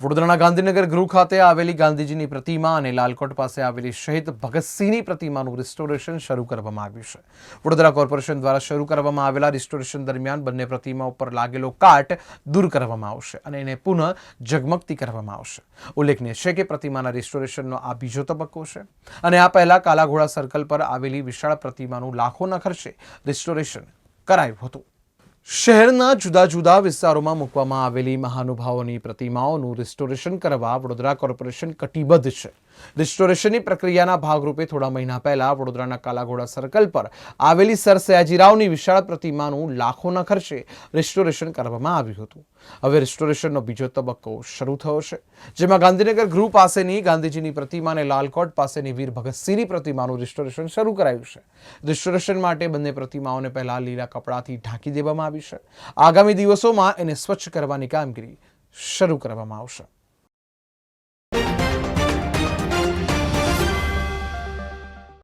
વડોદરાના ગાંધીનગર ગૃહ ખાતે આવેલી ગાંધીજીની પ્રતિમા અને લાલકોટ પાસે આવેલી શહીદ ભગતસિંહની પ્રતિમાનું રિસ્ટોરેશન શરૂ કરવામાં આવ્યું છે. વડોદરા કોર્પોરેશન દ્વારા શરૂ કરવામાં આવેલા રિસ્ટોરેશન દરમિયાન બંને પ્રતિમા ઉપર લાગેલો કાટ દૂર કરવામાં આવશે અને એને પુનઃ ઝગમગતી કરવામાં આવશે. ઉલ્લેખનીય છે કે પ્રતિમાના રિસ્ટોરેશનનો આ બીજો તબક્કો છે અને આ પહેલા કાલાઘોડા સર્કલ પર આવેલી વિશાળ પ્રતિમાનું લાખોના ખર્ચે રિસ્ટોરેશન કરાયું હતું. શહેરના જુદા જુદા વિસ્તારોમાં મૂકવામાં આવેલી મહાનુભાવોની પ્રતિમાઓનું રિસ્ટોરેશન કરવા વડોદરા કોર્પોરેશન કટિબદ્ધ છે. રિસ્ટોરેશનની પ્રક્રિયાના ભાગરૂપે થોડા મહિના પહેલા વડોદરાના કાલાઘોડા સર્કલ પર આવેલી સર સયાજીરાવની વિશાળ પ્રતિમાનું લાખોના ખર્ચે રિસ્ટોરેશન કરવામાં આવ્યું હતું. હવે રિસ્ટોરેશનનો બીજો તબક્કો શરૂ થયો છે. જેમાં ગાંધીનગર ગૃહ પાસેની ગાંધીજીની પ્રતિમા અને લાલકોટ પાસેની વીર ભગતસિંહની પ્રતિમાનું રિસ્ટોરેશન શરૂ કરાયું છે. રિસ્ટોરેશન માટે બંને પ્રતિમાઓને પહેલા લીલા કપડાથી ઢાંકી દેવામાં આવી છે. આગામી દિવસોમાં એને સ્વચ્છ કરવાની કામગીરી શરૂ કરવામાં આવશે.